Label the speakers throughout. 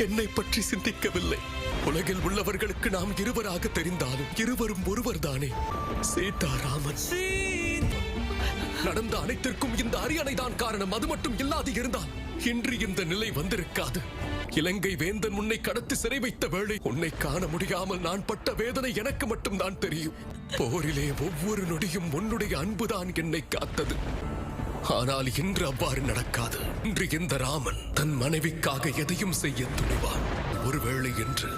Speaker 1: என்னை பற்றி சிந்திக்கவில்லை. உலகில் உள்ளவர்களுக்கு நாம் இருவராக தெரிந்தாலும் இருவரும் ஒருவர்தானே. சீதாராமன் நடந்த அனைத்திற்கும் இந்த அரியணை தான் காரணம். அது மட்டும் இல்லாது இருந்தால் இன்று இந்த நிலை வந்திருக்காது. இலங்கை வேந்தன் உன்னை கடத்தி சிறை வைத்த வேளை உன்னை காண முடியாமல் நான் பட்ட வேதனை எனக்கு மட்டும்தான் தெரியும். போரிலே ஒவ்வொரு நொடியும் உன்னுடைய அன்புதான் என்னை காத்தது. ஆனால் இன்று அவ்வாறு நடக்காது. இன்று இந்த ராமன் தன் மனைவிக்காக எதையும் செய்ய துணிவான். ஒருவேளை என்று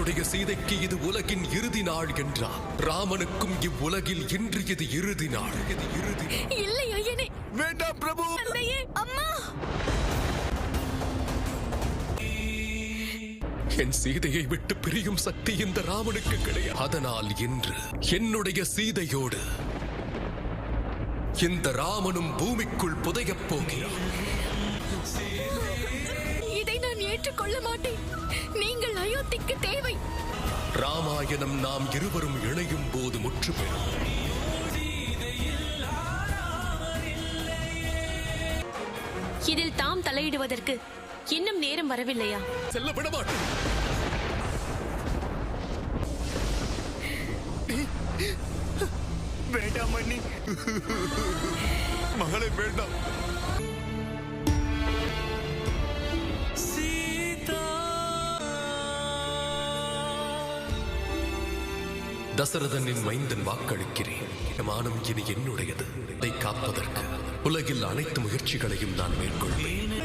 Speaker 1: உடைய சீதைக்கு இது உலகின் இறுதி நாள் என்றார் ராமனுக்கும் இவ்வுலகில் இன்று இது இறுதி நாள். இது இறுதி.
Speaker 2: இல்லை ஐயனே
Speaker 1: வேண்டாம் பிரபு.
Speaker 2: அம்மா!
Speaker 1: என் சீதையை விட்டு பிரியும் சக்தி இந்த ராமனுக்கு கிடையாது. அதனால் இன்று என்னுடைய சீதையோடு இந்த ராமனும் பூமிக்குள் புதையப் போகிறான்.
Speaker 2: இதை நான் ஏற்றுக்கொள்ள மாட்டேன். நீங்கள் அயோத்திக்கு தேவை.
Speaker 1: ராமாயணம் நாம் இருவரும் இணையும் போது முற்று பெறும்.
Speaker 3: இதில் தாம் தலையிடுவதற்கு இன்னும் நேரம் வரவில்லையா?
Speaker 1: செல்ல விட
Speaker 4: அண்ணி மகளே வேண்டாம்.
Speaker 1: தசரதனின் மைந்தன் வாக்களிக்கிறேன். மானம் இனி என்னுடையது. இதை காப்பதற்கு உலகில் அனைத்து முயற்சிகளையும் நான் மேற்கொள்வேன்.